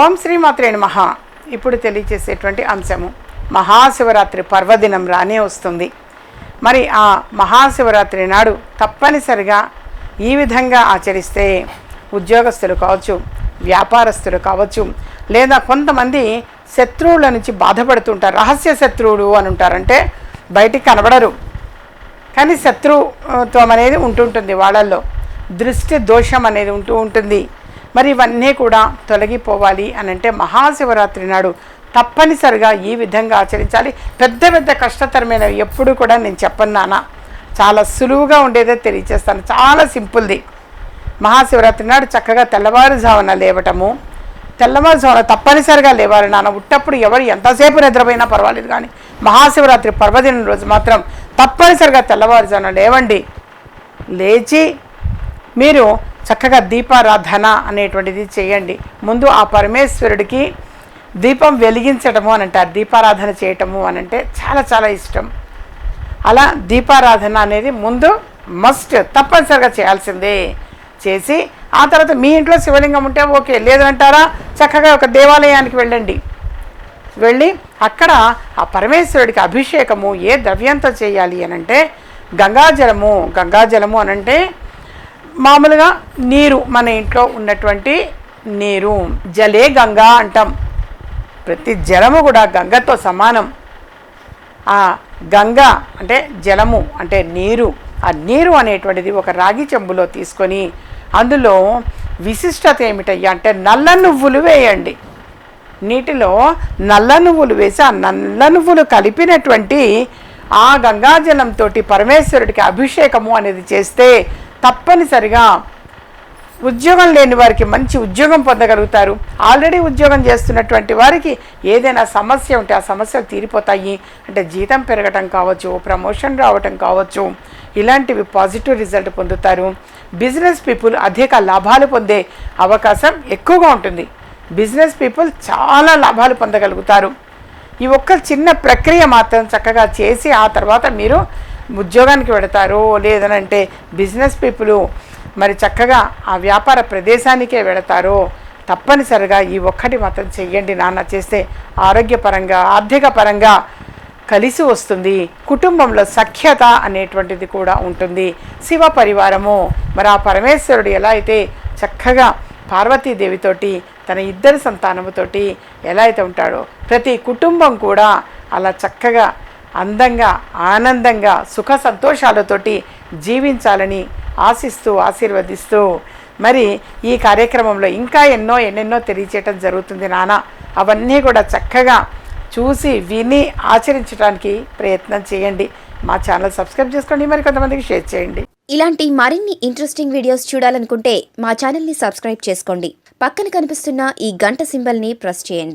ఓం శ్రీమాత్రే నమః. ఇప్పుడు తెలియచేసేటువంటి అంశము మహాశివరాత్రి పర్వదినం రానే వస్తుంది. మరి ఆ మహాశివరాత్రి నాడు తప్పనిసరిగా ఈ విధంగా ఆచరిస్తే ఉద్యోగస్తులు కావచ్చు వ్యాపారస్తులు కావచ్చు లేదా కొంతమంది శత్రువుల నుంచి బాధపడుతుంటారు. రహస్య శత్రువులు అని ఉంటారంటే బయటికి కనబడరు. కానీ శత్రుత్వం అనేది ఉంటుంటుంది వాళ్ళల్లో. దృష్టి దోషం అనేది ఉంటూ ఉంటుంది. మరి ఇవన్నీ కూడా తొలగిపోవాలి అని అంటే మహాశివరాత్రి నాడు తప్పనిసరిగా ఈ విధంగా ఆచరించాలి. పెద్ద పెద్ద కష్టతరమైన ఎప్పుడు కూడా నేను చెప్పను నాన్న. చాలా సులువుగా ఉండేదే తెలియచేస్తాను. చాలా సింపుల్ది. మహాశివరాత్రి నాడు చక్కగా తెల్లవారుజామున లేవటము. తెల్లవారుజామున తప్పనిసరిగా లేవాలి నాన్న. ఉట్టప్పుడు ఎవరు ఎంతసేపు నిద్రపోయినా పర్వాలేదు కానీ మహాశివరాత్రి పర్వదినం రోజు మాత్రం తప్పనిసరిగా తెల్లవారుజామున లేవండి. లేచి మీరు చక్కగా దీపారాధన అనేటువంటిది చేయండి. ముందు ఆ పరమేశ్వరుడికి దీపం వెలిగించటము అని అంటారు. దీపారాధన చేయటము అని అంటే చాలా చాలా ఇష్టం. అలా దీపారాధన అనేది ముందు మస్ట్ తప్పనిసరిగా చేయాల్సిందే. చేసి ఆ తర్వాత మీ ఇంట్లో శివలింగం ఉంటే ఓకే. లేదంటారా? చక్కగా ఒక దేవాలయానికి వెళ్ళండి. వెళ్ళి అక్కడ ఆ పరమేశ్వరుడికి అభిషేకము ఏ ద్రవ్యంతో చేయాలి అని అంటే గంగాజలము. గంగాజలము అనంటే మామూలుగా నీరు మన ఇంట్లో ఉన్నటువంటి నీరు. జలే గంగా అంటాం. ప్రతి జలము కూడా గంగతో సమానం. ఆ గంగ అంటే జలము అంటే నీరు. ఆ నీరు అనేటువంటిది ఒక రాగి చెంబులో తీసుకొని అందులో విశిష్టత ఏమిటయ్యా అంటే నల్ల నువ్వులు వేయండి. నీటిలో నల్ల నువ్వులు వేసి ఆ నల్ల నువ్వులు కలిపినటువంటి ఆ గంగాజలంతో పరమేశ్వరుడికి అభిషేకము అనేది చేస్తే తప్పనిసరిగా ఉద్యోగం లేని వారికి మంచి ఉద్యోగం పొందగలుగుతారు. ఆల్రెడీ ఉద్యోగం చేస్తున్నటువంటి వారికి ఏదైనా సమస్య ఉంటే ఆ సమస్యలు తీరిపోతాయి. అంటే జీతం పెరగటం కావచ్చు ప్రమోషన్ రావటం కావచ్చు ఇలాంటివి పాజిటివ్ రిజల్ట్ పొందుతారు. బిజినెస్ పీపుల్ అధిక లాభాలు పొందే అవకాశం ఎక్కువగా ఉంటుంది. బిజినెస్ పీపుల్ చాలా లాభాలు పొందగలుగుతారు. ఈ ఒక్క చిన్న ప్రక్రియ మాత్రం చక్కగా చేసి ఆ తర్వాత మీరు ఉద్యోగానికి పెడతారో లేదనంటే బిజినెస్ పీపుల్ మరి చక్కగా ఆ వ్యాపార ప్రదేశానికే వెడతారో తప్పనిసరిగా ఈ ఒక్కటి మాత్రం చెయ్యండి నాన్న. చేస్తే ఆరోగ్యపరంగా ఆర్థిక పరంగా కలిసి వస్తుంది. కుటుంబంలో సఖ్యత అనేటువంటిది కూడా ఉంటుంది. శివ పరివారము. మరి ఆ పరమేశ్వరుడు ఎలా అయితే చక్కగా పార్వతీదేవితోటి తన ఇద్దరు సంతానముతోటి ఎలా అయితే ఉంటాడో ప్రతి కుటుంబం కూడా అలా చక్కగా అందంగా ఆనందంగా సుఖ సంతోషాలతోటి జీవించాలని ఆశిస్తూ ఆశీర్వదిస్తూ. మరి ఈ కార్యక్రమంలో ఇంకా ఎన్నో ఎన్నెన్నో తెలియచేయటం జరుగుతుంది నాన్న అవన్నీ కూడా చక్కగా చూసి విని ఆచరించడానికి ప్రయత్నం చేయండి. మా ఛానల్ సబ్స్క్రైబ్ చేసుకోండి మరి కొంతమందికి షేర్ చేయండి. ఇలాంటి మరిన్ని ఇంట్రెస్టింగ్ వీడియోస్ చూడాలనుకుంటే మా ఛానల్ని సబ్స్క్రైబ్ చేసుకోండి. పక్కన కనిపిస్తున్న ఈ గంట సింబల్ని ప్రెస్ చేయండి.